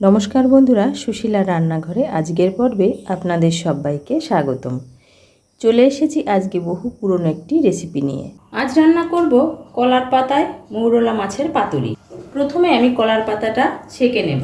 নমস্কার বন্ধুরা, সুশীলা রান্নাঘরে আজকের পর্বে আপনাদের সবাইকে স্বাগতম। চলে এসেছি আজকে বহু পুরনো একটি রেসিপি নিয়ে। আজ রান্না করব কলার পাতায় মৌরলা মাছের পাতুরি। প্রথমে আমি কলার পাতাটা ছেঁকে নেব।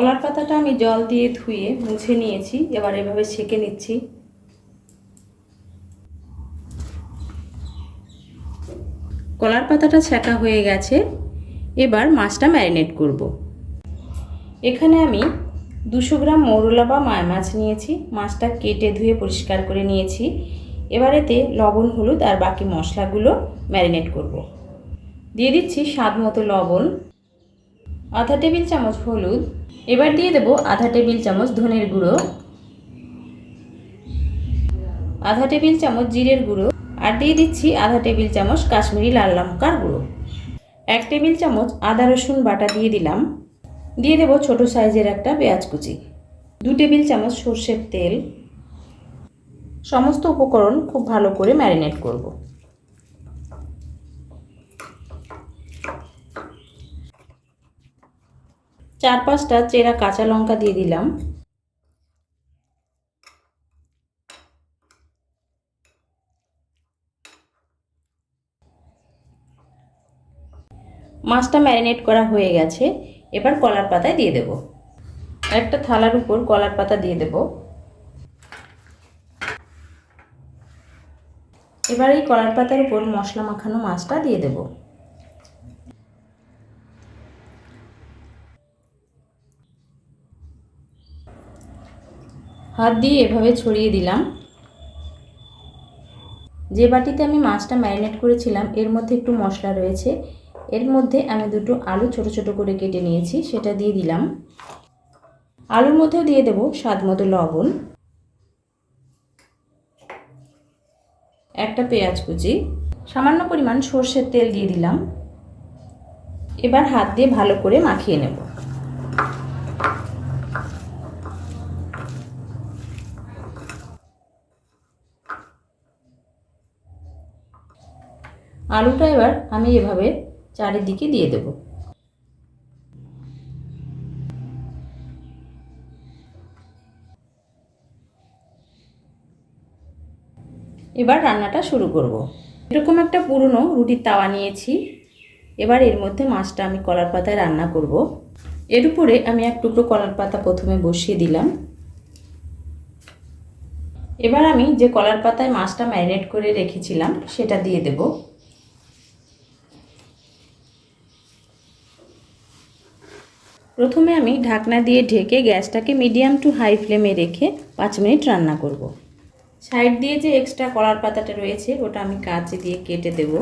কলার পাতাটা আমি জল দিয়ে ধুয়ে মুছে নিয়েছি, এবার এভাবে ছেঁকে নিচ্ছি কলার পাতাটা ছেঁকা হয়ে গেছে, এবার মাছটা ম্যারিনেট করব। এখানে আমি দুশো গ্রাম মৌরলা বা মায় মাছ নিয়েছি, মাছটা কেটে ধুয়ে পরিষ্কার করে নিয়েছি এবার এতে লবণ, হলুদ আর বাকি মশলাগুলো ম্যারিনেট করব। দিয়ে দিচ্ছি স্বাদ মতো লবণ, আধা টেবিল চামচ হলুদ এবার দিয়ে দেব আধা টেবিল চামচ ধনের গুঁড়ো, আধা টেবিল চামচ জিরের গুঁড়ো, আর দিয়ে দিচ্ছি আধা টেবিল চামচ কাশ্মীরি লাল লঙ্কার গুঁড়ো। এক টেবিল চামচ আদা রসুন বাটা দিয়ে দিলাম। দিয়ে দেব ছোট সাইজের একটা পেঁয়াজ কুচি, দু টেবিল চামচ সর্ষের তেল। সমস্ত উপকরণ খুব ভালো করে ম্যারিনেট করব। চার পাঁচটা চেরা কাঁচা লঙ্কা দিয়ে দিলাম। মাছটা ম্যারিনেট করা হয়ে গেছে। এবার কলার পাতায় দিয়ে দেব। একটা থালার উপর কলার পাতা দিয়ে দেব। এবার এই কলার পাতার উপর মশলা মাখানো মাছটা দিয়ে দেবো। হাত দিয়ে এভাবে ছড়িয়ে দিলাম। যে বাটিতে আমি মাছটা ম্যারিনেট করেছিলাম, এর মধ্যে একটু মশলা রয়েছে। এর মধ্যে আমি দুটো আলু ছোট ছোট করে কেটে নিয়েছি, সেটা দিয়ে দিলাম। আলুর মধ্যেও দিয়ে দেব স্বাদ মতো লবণ। একটা পেঁয়াজ কুচি। সামান্য পরিমাণ সর্ষের তেল দিয়ে দিলাম। এবার হাত দিয়ে ভালো করে মাখিয়ে নেব। আলুটা এবার আমি এভাবে চারিদিকে দিয়ে দেব এবার রান্নাটা শুরু করব। এরকম একটা পুরনো রুটির তাওয়া নিয়েছি এবার এর মধ্যে মাছটা আমি কলার পাতায় রান্না করব। এর উপরে আমি এক টুকরো কলার পাতা প্রথমে বসিয়ে দিলাম এবার আমি যে কলার পাতায় মাছটা ম্যারিনেট করে রেখেছিলাম, সেটা দিয়ে দেবো প্রথমে আমি ঢাকনা দিয়ে ঢেকে গ্যাসটাকে মিডিয়াম টু হাই ফ্লেমে রেখে পাঁচ মিনিট রান্না করব। সাইড দিয়ে যে এক্সট্রা কলার পাতাটা রয়েছে, ওটা আমি কাঁচি দিয়ে কেটে দেব।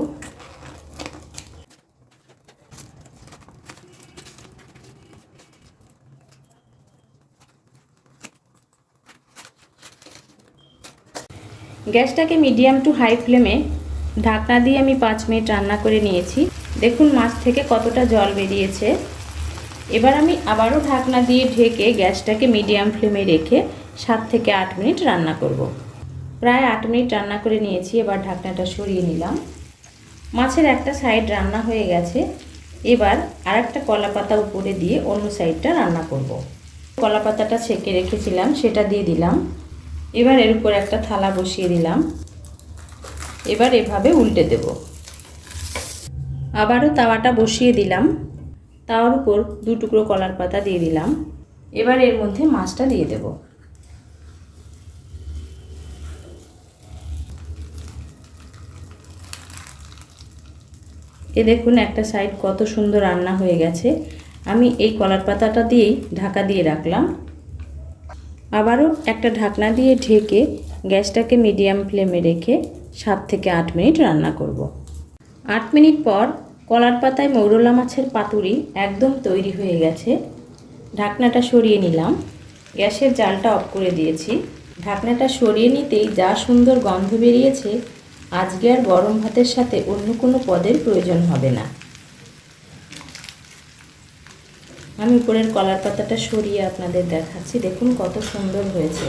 গ্যাসটাকে মিডিয়াম টু হাই ফ্লেমে ঢাকনা দিয়ে আমি পাঁচ মিনিট রান্না করে নিয়েছি। দেখুন মাছ থেকে কতটা জল বেরিয়েছে। এবার আমি আবারও ঢাকনা দিয়ে ঢেকে গ্যাসটাকে মিডিয়াম ফ্লেমে রেখে সাত থেকে আট মিনিট রান্না করব। প্রায় আট মিনিট রান্না করে নিয়েছি, এবার ঢাকনাটা সরিয়ে নিলাম। মাছের একটা সাইড রান্না হয়ে গেছে। এবার আর একটা কলা পাতা উপরে দিয়ে অন্য সাইডটা রান্না করব। কলা পাতাটা ছেঁকে রেখেছিলাম, সেটা দিয়ে দিলাম। এবার এর উপর একটা থালা বসিয়ে দিলাম। এবার এভাবে উল্টে দেব। আবারও তাওয়াটা বসিয়ে দিলাম। তাওয়ার উপর দু টুকরো কলার পাতা দিয়ে দিলাম। এবার এর মধ্যে মাছটা দিয়ে দেব। এ দেখুন একটা সাইড কত সুন্দর রান্না হয়ে গেছে। আমি এই কলার পাতাটা দিয়েই ঢাকা দিয়ে রাখলাম। আবারও একটা ঢাকনা দিয়ে ঢেকে গ্যাসটাকে মিডিয়াম ফ্লেমে রেখে সাত থেকে আট মিনিট রান্না করব। আট মিনিট পর কলার পাতায় মৌরলা মাছের পাতুরি একদম তৈরি হয়ে গেছে। ঢাকনাটা সরিয়ে নিলাম। গ্যাসের জালটা অফ করে দিয়েছি। ঢাকনাটা সরিয়ে নিতেই যা সুন্দর গন্ধ বেরিয়েছে, আজকে আর গরম ভাতের সাথে অন্য কোনো পদের প্রয়োজন হবে না। আমি উপরের কলার পাতাটা সরিয়ে আপনাদের দেখাচ্ছি। দেখুন কত সুন্দর হয়েছে।